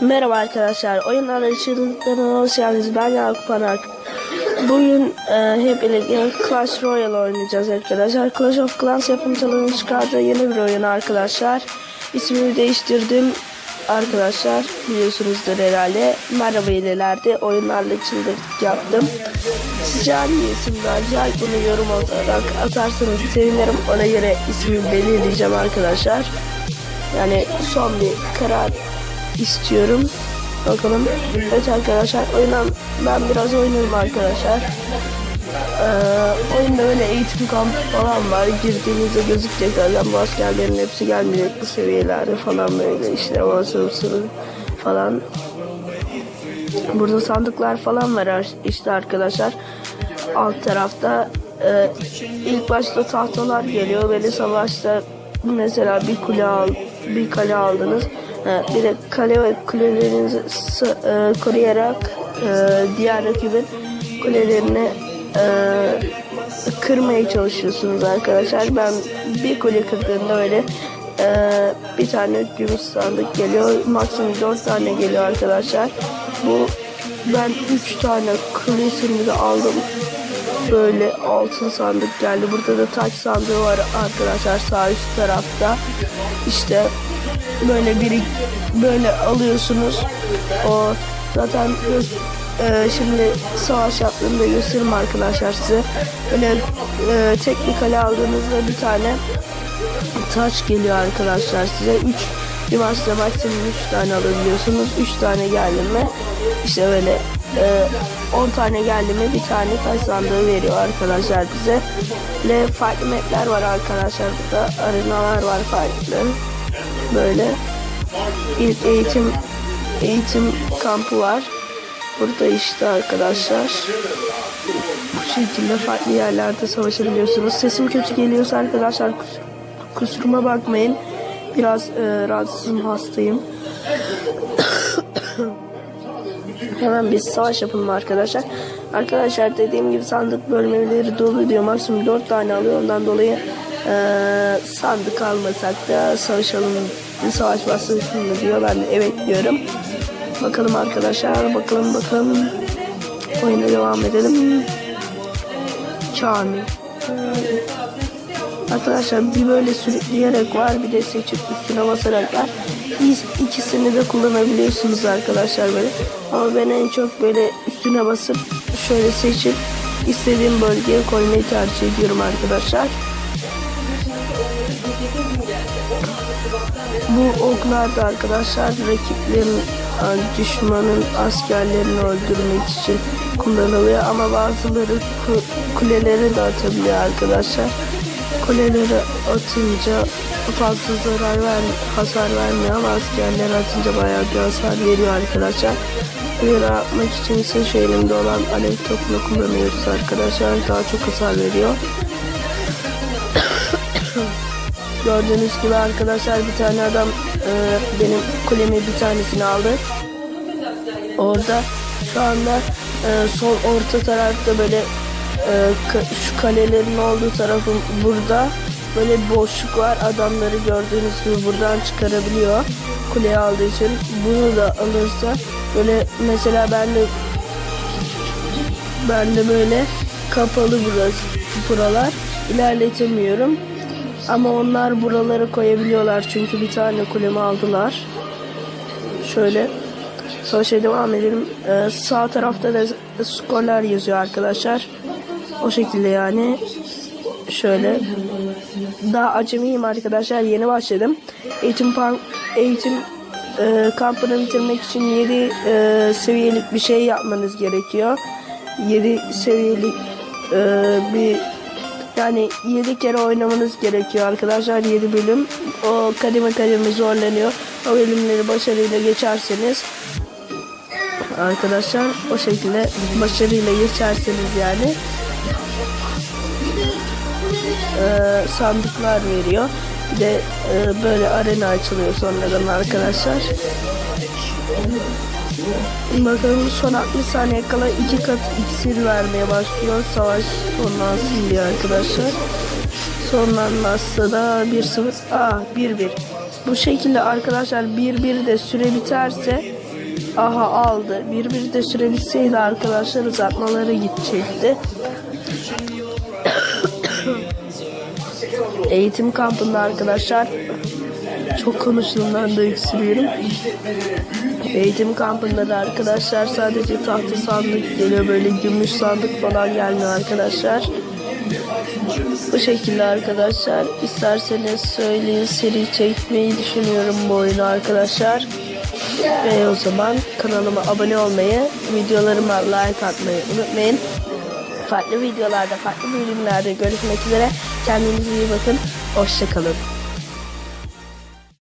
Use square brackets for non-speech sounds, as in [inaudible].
Merhaba arkadaşlar, oyunlarla çığlıklarına hoş geldiniz. Ben Yakup Anak. Bugün e, hep birlikte Clash Royale oynayacağız arkadaşlar. Clash of Clans yapımcılığının çıkardığı yeni bir oyun arkadaşlar. İsmini değiştirdim arkadaşlar. Biliyorsunuzdur herhalde. Merhaba ilelerde oyunlarla çıldırtık yaptım. Sizce hangi isim gelecek bunu yorum olarak atarsanız sevinirim. Ona göre ismi belirleyeceğim arkadaşlar. Yani son bir karar istiyorum. Bakalım. Evet arkadaşlar oyundan ben biraz oynarım arkadaşlar. Ee, oyunda öyle eğitim kampı falan var. Girdiğinizde gözükecek zaten bu askerlerin hepsi gelmeyecek bu seviyelerde falan böyle işte o sınıf falan. Burada sandıklar falan var işte arkadaşlar. Alt tarafta e, ilk başta tahtalar geliyor. Böyle savaşta mesela bir kule al, bir kale aldınız. E, bir de kale ve kulelerinizi e, koruyarak e, diğer rakibin kulelerini e, kırmaya çalışıyorsunuz arkadaşlar. Ben bir kule kırdığımda öyle e, bir tane gümüş sandık geliyor. Maksimum 4 tane geliyor arkadaşlar. Bu ben 3 tane kulesini de aldım. Böyle altın sandık geldi. Burada da taç sandığı var arkadaşlar sağ üst tarafta. İşte böyle biri böyle alıyorsunuz. O zaten e, şimdi savaş yaptığımda gösteririm arkadaşlar size. Böyle e, tek bir aldığınızda bir tane taç geliyor arkadaşlar size. 3 bir maksimum 3 tane alabiliyorsunuz. 3 tane geldi mi işte böyle e, 10 tane geldi mi bir tane taş sandığı veriyor arkadaşlar bize. Ve farklı mapler var arkadaşlar burada. Arenalar var farklı. Böyle ilk eğitim eğitim kampı var. Burada işte arkadaşlar bu şekilde farklı yerlerde savaşabiliyorsunuz. Sesim kötü geliyorsa arkadaşlar kus- kusuruma bakmayın. Biraz e, rahatsızım, hastayım. [coughs] Hemen bir savaş yapalım arkadaşlar. Arkadaşlar dediğim gibi sandık bölmeleri dolu diyor. Maksimum 4 tane alıyor. Ondan dolayı e, sandık almasak da savaşalım, savaş başlasın diyor. Ben de evet diyorum. Bakalım arkadaşlar. Bakalım bakalım. Oyuna devam edelim. Kamil. Arkadaşlar bir böyle sürükleyerek var bir de seçip üstüne basarak var. İkisini de kullanabiliyorsunuz arkadaşlar böyle. Ama ben en çok böyle üstüne basıp şöyle seçip istediğim bölgeye koymayı tercih ediyorum arkadaşlar. Bu oklar da arkadaşlar rakiplerin düşmanın askerlerini öldürmek için kullanılıyor ama bazıları ku- kuleleri de atabiliyor arkadaşlar. Kuleleri atınca fazla zarar ver, hasar vermiyor ama askerleri atınca bayağı bir hasar veriyor arkadaşlar. Uyarı yapmak için ise şu elimde olan alev topunu kullanıyoruz arkadaşlar. Daha çok hasar veriyor. Gördüğünüz gibi arkadaşlar bir tane adam e, benim kulemi bir tanesini aldı. Orada şu anda e, sol orta tarafta böyle e, ka- şu kalelerin olduğu tarafın burada böyle boşluk var. Adamları gördüğünüz gibi buradan çıkarabiliyor. Kuleyi aldığı için. Bunu da alırsa böyle mesela ben de ben de böyle kapalı burası buralar ilerletemiyorum. Ama onlar buralara koyabiliyorlar çünkü bir tane kulemi aldılar. Şöyle savaşa devam edelim. Ee, sağ tarafta da skorlar yazıyor arkadaşlar. O şekilde yani. Şöyle. Daha acemiyim arkadaşlar. Yeni başladım. Eğitim eğitim e, kampını bitirmek için 7 e, seviyelik bir şey yapmanız gerekiyor. 7 seviyelik e, bir yani 7 kere oynamanız gerekiyor arkadaşlar 7 bölüm. O kademe kademe zorlanıyor. O bölümleri başarıyla geçerseniz arkadaşlar o şekilde başarıyla geçerseniz yani e, sandıklar veriyor. Bir de e, böyle arena açılıyor sonradan arkadaşlar. Bakalım son 60 saniye kala iki kat iksir vermeye başlıyor. Savaş sonlansın diye arkadaşlar. Sonlanmazsa da 1-0. Aa 1-1. Bu şekilde arkadaşlar 1-1 de süre biterse aha aldı. 1-1 de süre bitseydi arkadaşlar uzatmalara gidecekti. [coughs] Eğitim kampında arkadaşlar çok konuştuğumdan da yükseliyorum. Eğitim kampında da arkadaşlar sadece tahta sandık geliyor. Böyle gümüş sandık falan gelmiyor arkadaşlar. Bu şekilde arkadaşlar. İsterseniz söyleyin seri çekmeyi düşünüyorum bu oyunu arkadaşlar. Ve o zaman kanalıma abone olmayı, videolarıma like atmayı unutmayın. Farklı videolarda, farklı bölümlerde görüşmek üzere. Kendinize iyi bakın. Hoşçakalın.